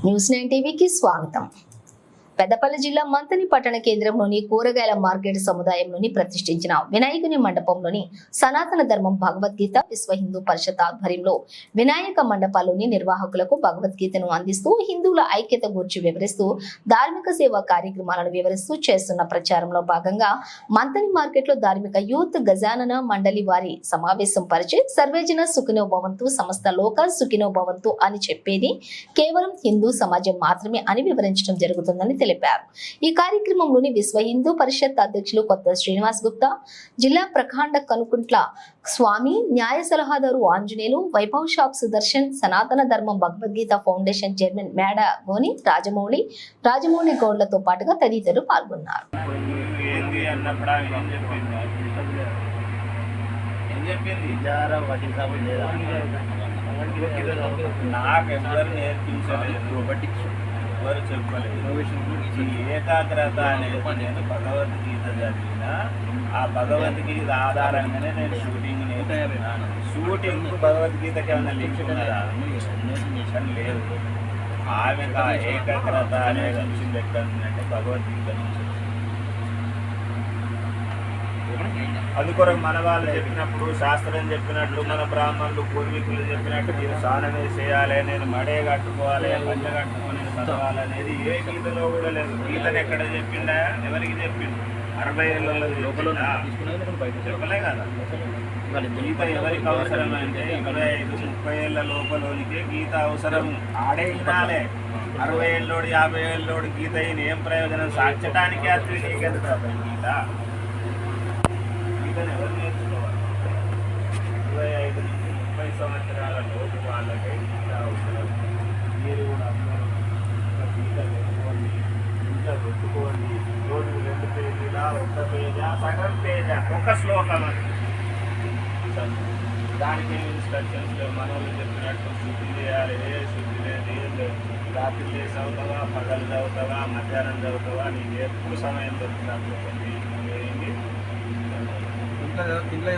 News nine టీవీకి స్వాగతం పెద్దపల్లి జిల్లా మంతని పట్టణ కేంద్రంలోని కూరగాయల మార్కెట్ సముదాయంలోని ప్రతిష్ఠించిన వినాయకుని మండపంలోని సనాతన ధర్మం భగవద్గీత విశ్వ హిందూ పరిషత్ ఆధ్వర్యంలో వినాయక మండపాల్లోని నిర్వాహకులకు భగవద్గీతను అందిస్తూ హిందువుల ఐక్యత గురించి వివరిస్తూ ధార్మిక సేవా కార్యక్రమాలను వివరిస్తూ చేస్తున్న ప్రచారంలో భాగంగా మంతని మార్కెట్లో ధార్మిక యూత్ గజానన మండలి వారి సమావేశం పరిచి సర్వేజన సుఖినో భవంతు సమస్త లోక సుఖినో భవంతు అని చెప్పేది కేవలం హిందూ సమాజం మాత్రమే అని వివరించడం జరుగుతుందని తెలిపారు ఈ కార్యక్రమంలోని విశ్వ హిందూ పరిషత్ అధ్యక్షులు కొత్త శ్రీనివాస్ గుప్తా జిల్లా ప్రఖండ కనుకుంట్ల స్వామి న్యాయ సలహాదారు ఆంజనేయులు వైభవ్ షాప్ సుదర్శన్ సనాతన ధర్మం భగవద్గీత ఫౌండేషన్ చైర్మన్ మేడ గోని రాజమౌళి రాజమౌళి గౌడ్లతో పాటుగా తదితరులు పాల్గొన్నారు. నాకు ఎవరు నేర్పించలేదు. ఎవరు చెప్పలేదు. ఈ ఏకాగ్రత అనేది నేను భగవద్గీత చదివిన ఆ భగవద్గీత ఆధారంగానే నేను షూటింగ్ నేర్చుకున్నాను షూటింగ్ భగవద్గీతకి ఏమైనా లింక్ ఉన్నదా? లేదు. ఆమెకు ఆ ఏకాగ్రత అనేది వచ్చింది ఎక్కడ ఉందంటే భగవద్గీత నుంచి. అందుకొరకు మన వాళ్ళు చెప్పినప్పుడు శాస్త్రం చెప్పినట్లు మన బ్రాహ్మణులు పూర్వీకులు చెప్పినట్టు మీరు స్నానం చేయాలి నేను మడే కట్టుకోవాలి పంచ కట్టుకొని చదవాలనేది ఏ గీతలో కూడా లేదు. గీతను ఎక్కడ చెప్పిండా? ఎవరికి చెప్పిండు? అరవై ఏళ్ళలో చెప్పలే కదా. గీత ఎవరికి అవసరం అంటే ఇరవై ఐదు ముప్పై ఏళ్ళ లోపలోనికే గీత అవసరం. ఆడే వినాలే. అరవై ఏళ్ళోడు యాభై ఏళ్ళోడు గీత అయిన ఏం ప్రయోజనం? సాధించడానికే అతని అతని గీత. గీతను ఎవరు నేర్చుకోవాలి? ఇరవై ఐదు నుంచి ముప్పై సంవత్సరాల లోపు వాళ్ళకై గీత అవసరం. మీరు కూడా అందరూ ఒక గీత పెట్టుకోండి ఇంత పెట్టుకోండి. రోజు రెండు పేజీలా ఒక్క పేజా సగం పేజా ఒక శ్లోకం అది. దానికి ఇన్స్ట్రక్షన్స్ లేవు. మనోళ్ళు చెప్పినట్టు శుద్ధి చేయాలి. ఏ శుద్ధి లేదు ఏం లేదు. రాత్రి లేచి అవుతావా పగలు చదువుతావా? మధ్యాహ్నం చదువుతావా? నీకు ఎప్పుడు సమయం దొరుకుతుంది ఇంట్లో ఇంట్లో